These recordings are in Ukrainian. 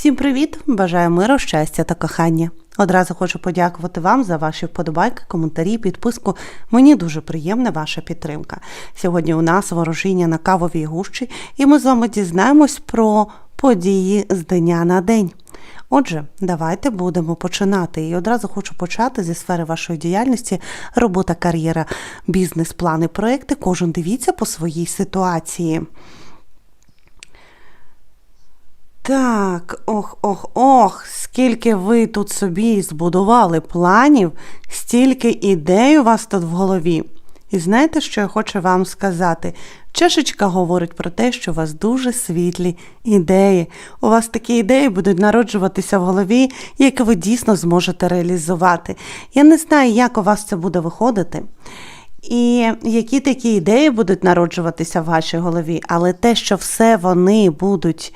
Всім привіт! Бажаю миру, щастя та кохання. Одразу хочу подякувати вам за ваші вподобайки, коментарі, підписку. Мені дуже приємна ваша підтримка. Сьогодні у нас ворожіння на кавовій гущі, і ми з вами дізнаємось про події з дня на день. Отже, давайте будемо починати. І одразу хочу почати зі сфери вашої діяльності, робота, кар'єра, бізнес, плани, проекти. Кожен дивіться по своїй ситуації. Так, ох, ох, ох, скільки ви тут собі збудували планів, стільки ідей у вас тут в голові. І знаєте, що я хочу вам сказати? Чашечка говорить про те, що у вас дуже світлі ідеї. У вас такі ідеї будуть народжуватися в голові, які ви дійсно зможете реалізувати. Я не знаю, як у вас це буде виходити. І які такі ідеї будуть народжуватися в вашій голові, але те, що все вони будуть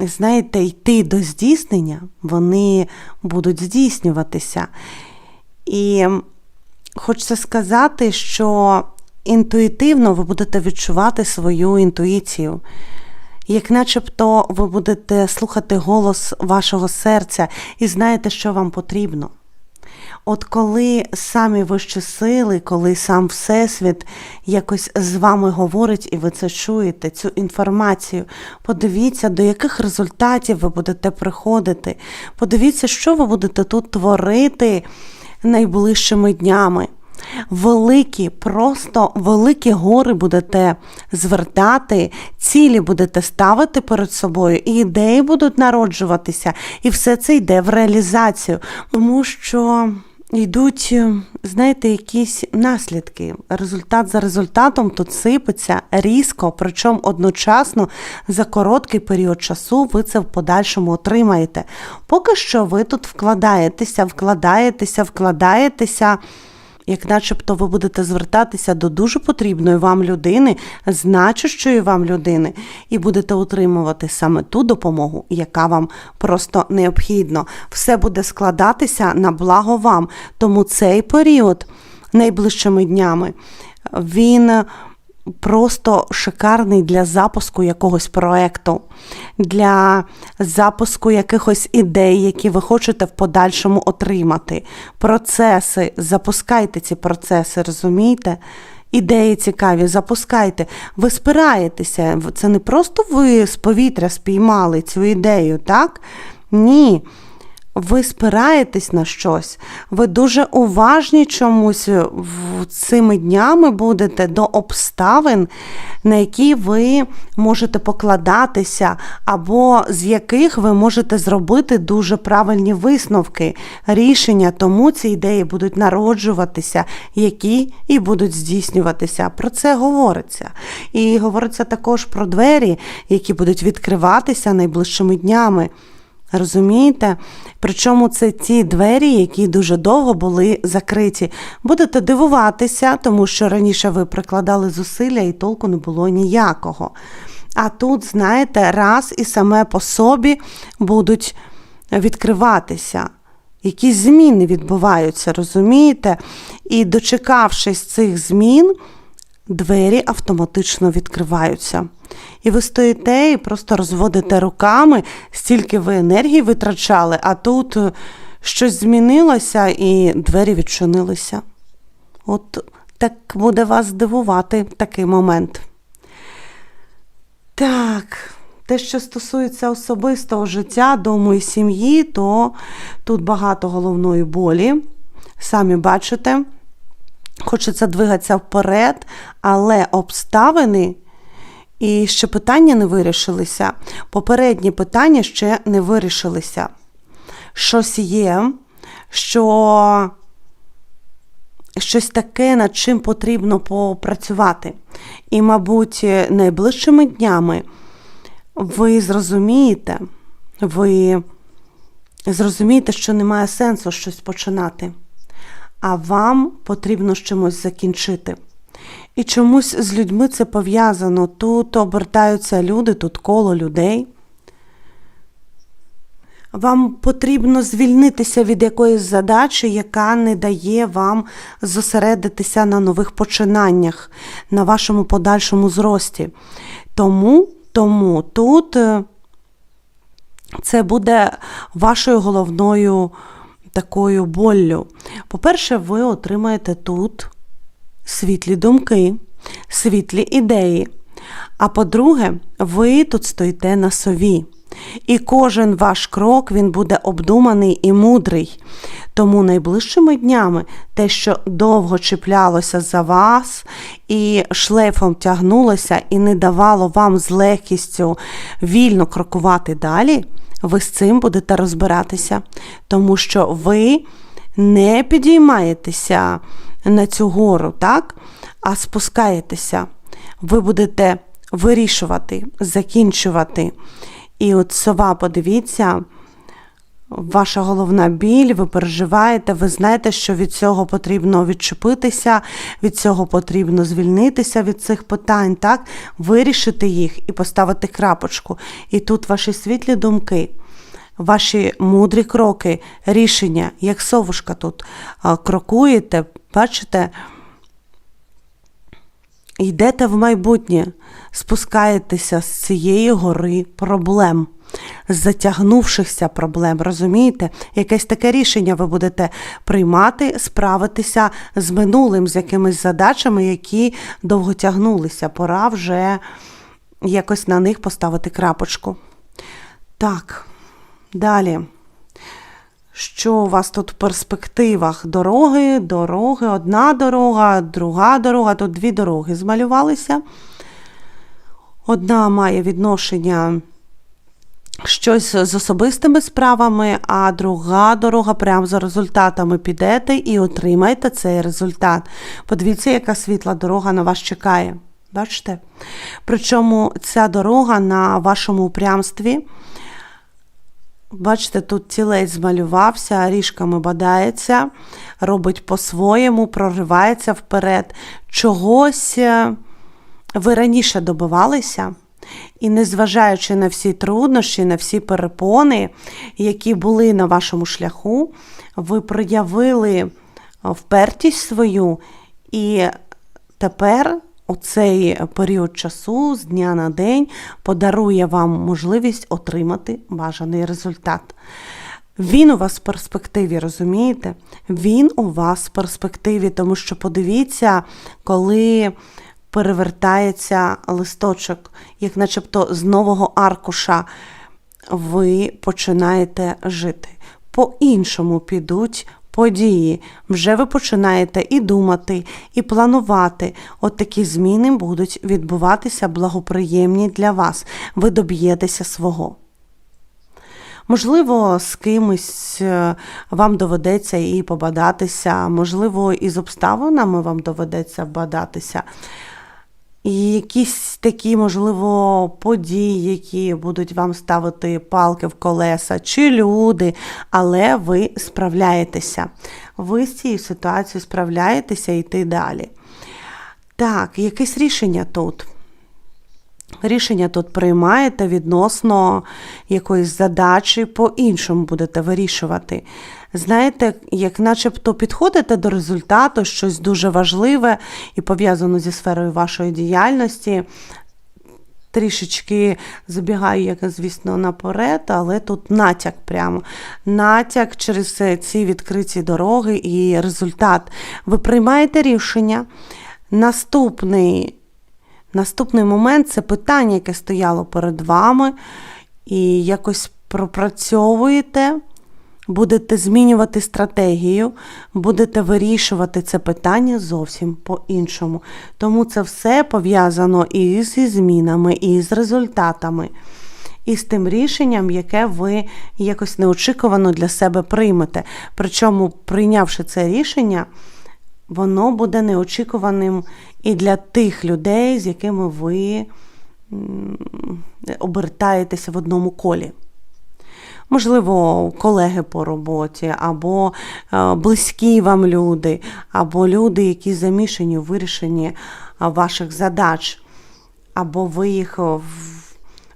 знаєте, йти до здійснення, вони будуть здійснюватися. І хочеться сказати, що інтуїтивно ви будете відчувати свою інтуїцію. Як начебто ви будете слухати голос вашого серця і знаєте, що вам потрібно. От коли самі вищі сили, коли сам Всесвіт якось з вами говорить, і ви це чуєте, цю інформацію, подивіться, до яких результатів ви будете приходити. Подивіться, що ви будете тут творити найближчими днями. Великі, просто великі гори будете звертати, цілі будете ставити перед собою, і ідеї будуть народжуватися, і все це йде в реалізацію, тому що йдуть, знаєте, якісь наслідки. Результат за результатом тут сипеться різко, причому одночасно за короткий період часу ви це в подальшому отримаєте. Поки що ви тут вкладаєтеся, вкладаєтеся, вкладаєтеся як начебто ви будете звертатися до дуже потрібної вам людини, значущої вам людини, і будете отримувати саме ту допомогу, яка вам просто необхідна. Все буде складатися на благо вам. Тому цей період найближчими днями він просто шикарний для запуску якогось проекту, для запуску якихось ідей, які ви хочете в подальшому отримати. Процеси, запускайте ці процеси, розумієте? Ідеї цікаві, запускайте. Ви спираєтеся. Це не просто ви з повітря спіймали цю ідею, так? Ні ви спираєтесь на щось, ви дуже уважні чомусь в цими днями будете до обставин, на які ви можете покладатися, або з яких ви можете зробити дуже правильні висновки, рішення, тому ці ідеї будуть народжуватися, які і будуть здійснюватися. Про це говориться. І говориться також про двері, які будуть відкриватися найближчими днями. Розумієте? Причому це ті двері, які дуже довго були закриті. Будете дивуватися, тому що раніше ви прикладали зусилля і толку не було ніякого. А тут, знаєте, раз і саме по собі будуть відкриватися. Якісь зміни відбуваються, розумієте? І дочекавшись цих змін, двері автоматично відкриваються. І ви стоїте і просто розводите руками, стільки ви енергії витрачали, а тут е, щось змінилося і двері відчинилися. От так буде вас здивувати такий момент. Так, те, що стосується особистого життя, дому і сім'ї, то тут багато головної болі. Самі бачите, хочеться двигатися вперед, але обставини. І ще питання не вирішилися. Попередні питання ще не вирішилися. Щось є, що щось таке, над чим потрібно попрацювати. І, мабуть, найближчими днями ви зрозумієте, ви зрозумієте, що немає сенсу щось починати, а вам потрібно з чимось закінчити. І чомусь з людьми це пов'язано. Тут обертаються люди, тут коло людей. Вам потрібно звільнитися від якоїсь задачі, яка не дає вам зосередитися на нових починаннях, на вашому подальшому зрості. Тому, тому тут це буде вашою головною такою боллю. По-перше, ви отримаєте тут світлі думки, світлі ідеї. А по-друге, ви тут стоїте на сові. І кожен ваш крок він буде обдуманий і мудрий. Тому найближчими днями те, що довго чіплялося за вас і шлейфом тягнулося і не давало вам з легкістю вільно крокувати далі, ви з цим будете розбиратися, тому що ви не підіймаєтеся на цю гору, так? а спускаєтеся. Ви будете вирішувати, закінчувати. І от сова, подивіться, ваша головна біль, ви переживаєте, ви знаєте, що від цього потрібно відчепитися, від цього потрібно звільнитися від цих питань, так? вирішити їх і поставити крапочку. І тут ваші світлі думки. Ваші мудрі кроки, рішення, як совушка тут крокуєте, бачите, йдете в майбутнє, спускаєтеся з цієї гори проблем, затягнувшихся проблем, розумієте? Якесь таке рішення ви будете приймати, справитися з минулим, з якимись задачами, які довго тягнулися. Пора вже якось на них поставити крапочку. Так, далі. Що у вас тут в перспективах? Дороги, дороги, одна дорога, друга дорога, тут дві дороги змалювалися. Одна має відношення щось з особистими справами, а друга дорога прямо за результатами підете і отримаєте цей результат. Подивіться, яка світла дорога на вас чекає. Бачите? Причому ця дорога на вашому упрямстві. Бачите, тут тілець змалювався, ріжками бадається, робить по-своєму, проривається вперед. Чогось е, ви раніше добивалися, і незважаючи на всі труднощі, на всі перепони, які були на вашому шляху, ви проявили впертість свою, і тепер у цей період часу з дня на день подарує вам можливість отримати бажаний результат. Він у вас в перспективі, розумієте? Він у вас в перспективі, тому що подивіться, коли перевертається листочок, як начебто з нового аркуша, ви починаєте жити. По-іншому підуть події. Вже ви починаєте і думати, і планувати. От такі зміни будуть відбуватися благоприємні для вас. Ви доб'єтеся свого. Можливо, з кимось е, вам доведеться і побадатися, можливо, із обставинами вам доведеться бадатися. І якісь такі, можливо, події, які будуть вам ставити палки в колеса, чи люди, але ви справляєтеся. Ви з цією ситуацією справляєтеся йти далі. Так, якесь рішення тут. Рішення тут приймаєте відносно якоїсь задачі, по-іншому будете вирішувати. Знаєте, як начебто підходите до результату, щось дуже важливе і пов'язано зі сферою вашої діяльності. Трішечки забігаю, як, звісно, наперед, але тут натяк прямо. Натяк через ці відкриті дороги і результат. Ви приймаєте рішення. Наступний Наступний момент це питання, яке стояло перед вами, і якось пропрацьовуєте, будете змінювати стратегію, будете вирішувати це питання зовсім по-іншому. Тому це все пов'язано і зі змінами, і з результатами. І з тим рішенням, яке ви якось неочікувано для себе приймете. Причому, прийнявши це рішення, воно буде неочікуваним і для тих людей, з якими ви обертаєтеся в одному колі. Можливо, колеги по роботі, або е, близькі вам люди, або люди, які замішані у вирішенні ваших задач, або ви їх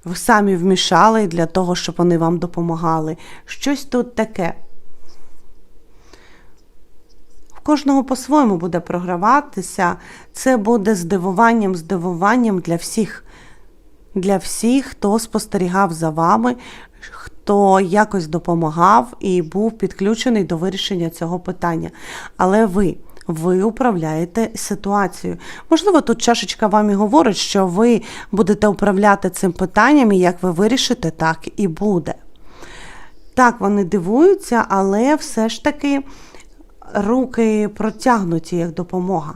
ви самі вмішали для того, щоб вони вам допомагали. Щось тут таке кожного по-своєму буде програватися. Це буде здивуванням, здивуванням для всіх, для всіх, хто спостерігав за вами, хто якось допомагав і був підключений до вирішення цього питання. Але ви. Ви управляєте ситуацією. Можливо, тут чашечка вам і говорить, що ви будете управляти цим питанням, і як ви вирішите, так і буде. Так, вони дивуються, але все ж таки руки протягнуті як допомога.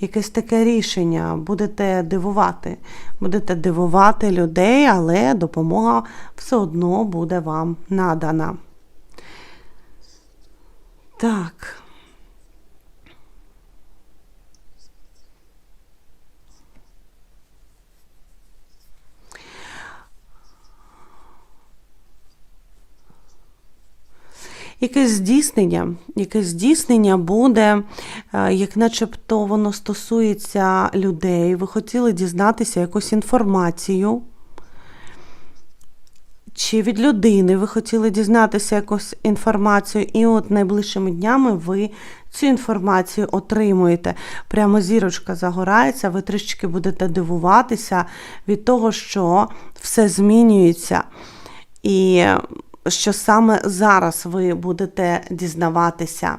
Якесь таке рішення будете дивувати. Будете дивувати людей, але допомога все одно буде вам надана. Так. Якесь здійснення, якесь здійснення буде, е, як начебто воно стосується людей. Ви хотіли дізнатися якусь інформацію. Чи від людини ви хотіли дізнатися якусь інформацію, і от найближчими днями ви цю інформацію отримуєте. Прямо зірочка загорається, ви трішки будете дивуватися від того, що все змінюється. І що саме зараз ви будете дізнаватися.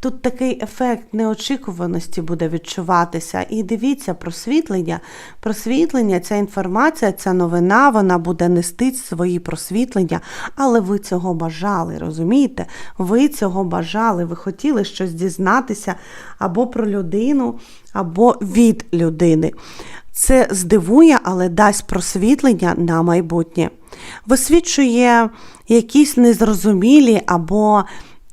Тут такий ефект неочікуваності буде відчуватися. І дивіться, просвітлення. Просвітлення, ця інформація, ця новина, вона буде нести свої просвітлення, але ви цього бажали, розумієте? Ви цього бажали, ви хотіли щось дізнатися або про людину, або від людини. Це здивує, але дасть просвітлення на майбутнє. Висвічує якісь незрозумілі або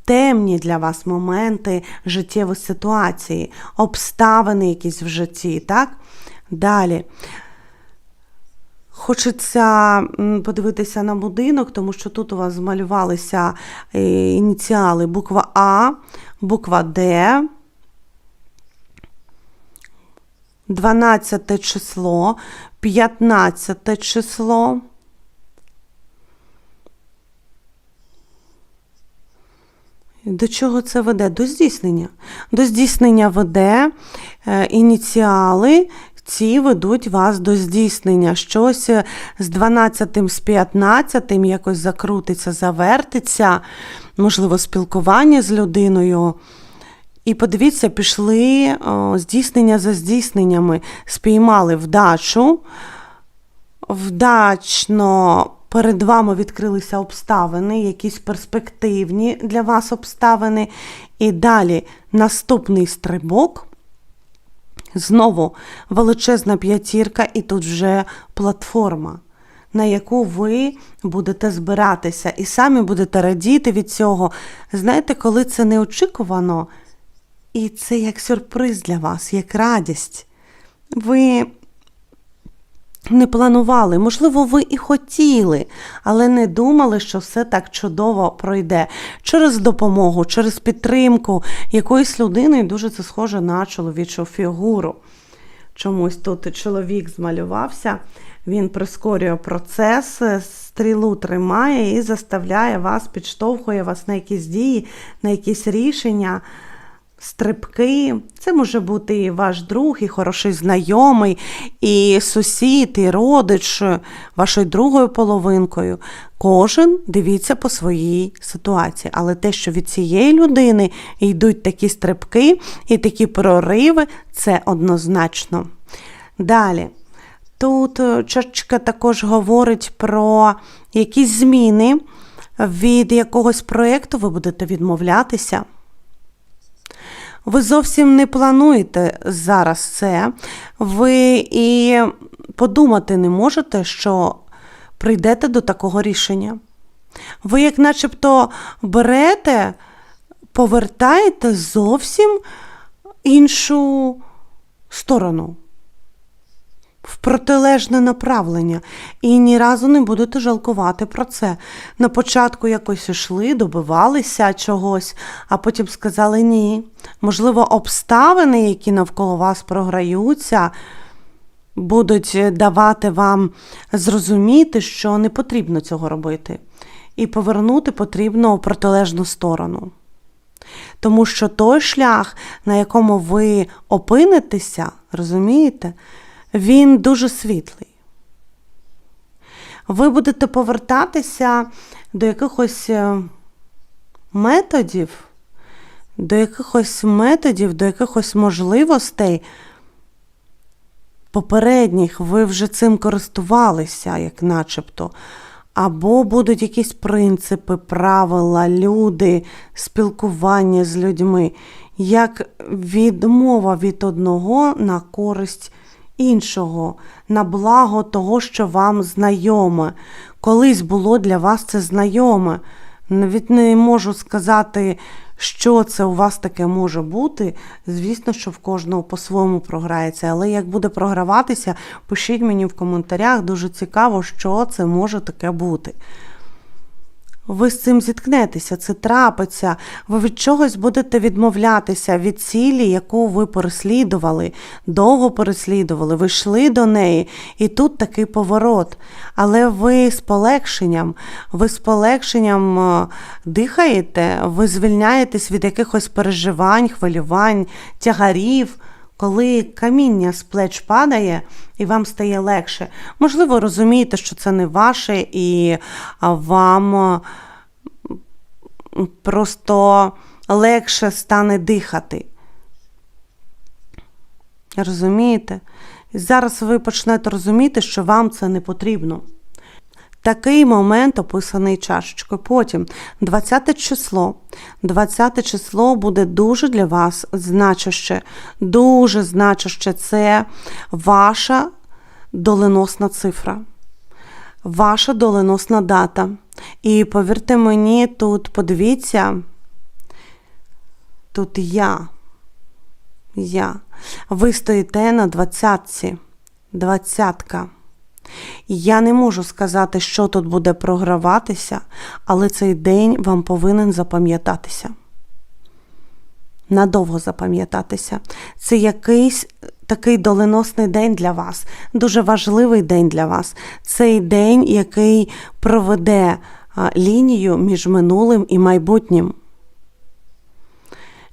темні для вас моменти життєвої ситуації, обставини якісь в житті. так? Далі. Хочеться подивитися на будинок, тому що тут у вас змалювалися е, ініціали буква А, буква Д, 12 число, 15 число. До чого це веде? До здійснення. До здійснення веде е, ініціали, ці ведуть вас до здійснення. Щось е, з 12, з 15 якось закрутиться, завертиться, можливо, спілкування з людиною. І подивіться, пішли о, здійснення за здійсненнями, спіймали вдачу, вдачно перед вами відкрилися обставини, якісь перспективні для вас обставини. І далі наступний стрибок. Знову величезна п'ятірка, і тут вже платформа, на яку ви будете збиратися, і самі будете радіти від цього. Знаєте, коли це неочікувано, і це як сюрприз для вас, як радість. Ви не планували, можливо, ви і хотіли, але не думали, що все так чудово пройде. Через допомогу, через підтримку якоїсь людини, дуже це схоже на чоловічу фігуру. Чомусь тут чоловік змалювався, він прискорює процес, стрілу тримає і заставляє вас, підштовхує вас на якісь дії, на якісь рішення стрибки. Це може бути і ваш друг, і хороший знайомий, і сусід, і родич вашою другою половинкою. Кожен дивіться по своїй ситуації. Але те, що від цієї людини йдуть такі стрибки і такі прориви, це однозначно. Далі. Тут е, чашечка також говорить про якісь зміни. Від якогось проєкту ви будете відмовлятися. Ви зовсім не плануєте зараз це, ви і подумати не можете, що прийдете до такого рішення. Ви, як начебто, берете, повертаєте зовсім іншу сторону в протилежне направлення і ні разу не будете жалкувати про це. На початку якось йшли, добивалися чогось, а потім сказали ні. Можливо, обставини, які навколо вас програються, будуть давати вам зрозуміти, що не потрібно цього робити. І повернути потрібно у протилежну сторону. Тому що той шлях, на якому ви опинитеся, розумієте? Він дуже світлий. Ви будете повертатися до якихось е, методів, до якихось методів, до якихось можливостей. Попередніх ви вже цим користувалися, як начебто. Або будуть якісь принципи, правила, люди, спілкування з людьми, як відмова від одного на користь іншого, на благо того, що вам знайоме. Колись було для вас це знайоме. Навіть не можу сказати, що це у вас таке може бути. Звісно, що в кожного по-своєму програється. Але як буде програватися, пишіть мені в коментарях. Дуже цікаво, що це може таке бути. Ви з цим зіткнетеся, це трапиться. Ви від чогось будете відмовлятися від цілі, яку ви переслідували, довго переслідували, ви йшли до неї, і тут такий поворот. Але ви з полегшенням, ви з полегшенням е, дихаєте, ви звільняєтесь від якихось переживань, хвилювань, тягарів. Коли каміння з плеч падає і вам стає легше, можливо, розумієте, що це не ваше, і вам просто легше стане дихати. Розумієте? І зараз ви почнете розуміти, що вам це не потрібно. Такий момент описаний чашечкою. Потім 20 число. 20 число буде дуже для вас значуще. Дуже значуще це ваша доленосна цифра, ваша доленосна дата. І повірте мені, тут подивіться, тут я. Я. Ви стоїте на двадцятці. Двадцятка. Я не можу сказати, що тут буде програватися, але цей день вам повинен запам'ятатися. Надовго запам'ятатися. Це якийсь такий доленосний день для вас, дуже важливий день для вас. Цей день, який проведе лінію між минулим і майбутнім.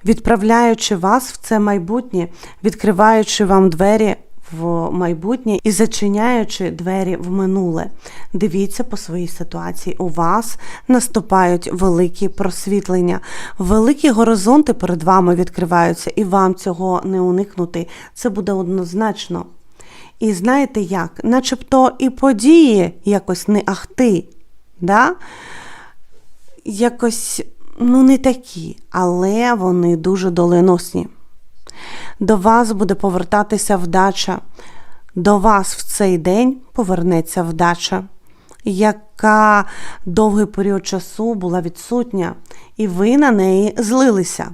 Відправляючи вас в це майбутнє, відкриваючи вам двері в майбутнє і зачиняючи двері в минуле. Дивіться по своїй ситуації. У вас наступають великі просвітлення, великі горизонти перед вами відкриваються, і вам цього не уникнути. Це буде однозначно. І знаєте як? Начебто і події якось не ахти. Да? Якось ну не такі, але вони дуже доленосні. До вас буде повертатися вдача. До вас в цей день повернеться вдача, яка довгий період часу була відсутня, і ви на неї злилися.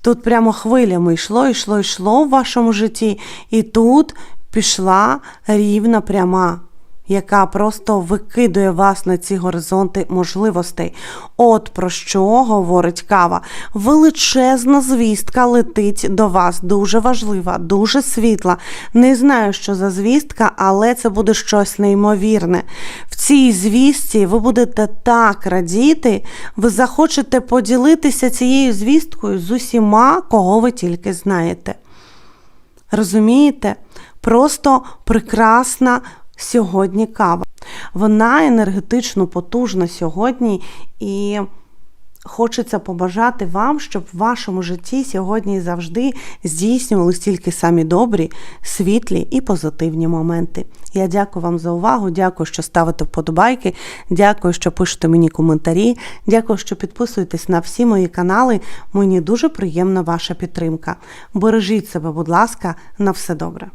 Тут прямо хвилями йшло, йшло, йшло в вашому житті, і тут пішла рівна пряма яка просто викидує вас на ці горизонти можливостей. От про що говорить кава. Величезна звістка летить до вас, дуже важлива, дуже світла. Не знаю, що за звістка, але це буде щось неймовірне. В цій звістці ви будете так радіти, ви захочете поділитися цією звісткою з усіма, кого ви тільки знаєте. Розумієте? Просто прекрасна сьогодні кава. Вона енергетично потужна сьогодні і. Хочеться побажати вам, щоб в вашому житті сьогодні завжди здійснювалися тільки самі добрі, світлі і позитивні моменти. Я дякую вам за увагу, дякую, що ставите вподобайки, дякую, що пишете мені коментарі, дякую, що підписуєтесь на всі мої канали. Мені дуже приємна ваша підтримка. Бережіть себе, будь ласка, на все добре.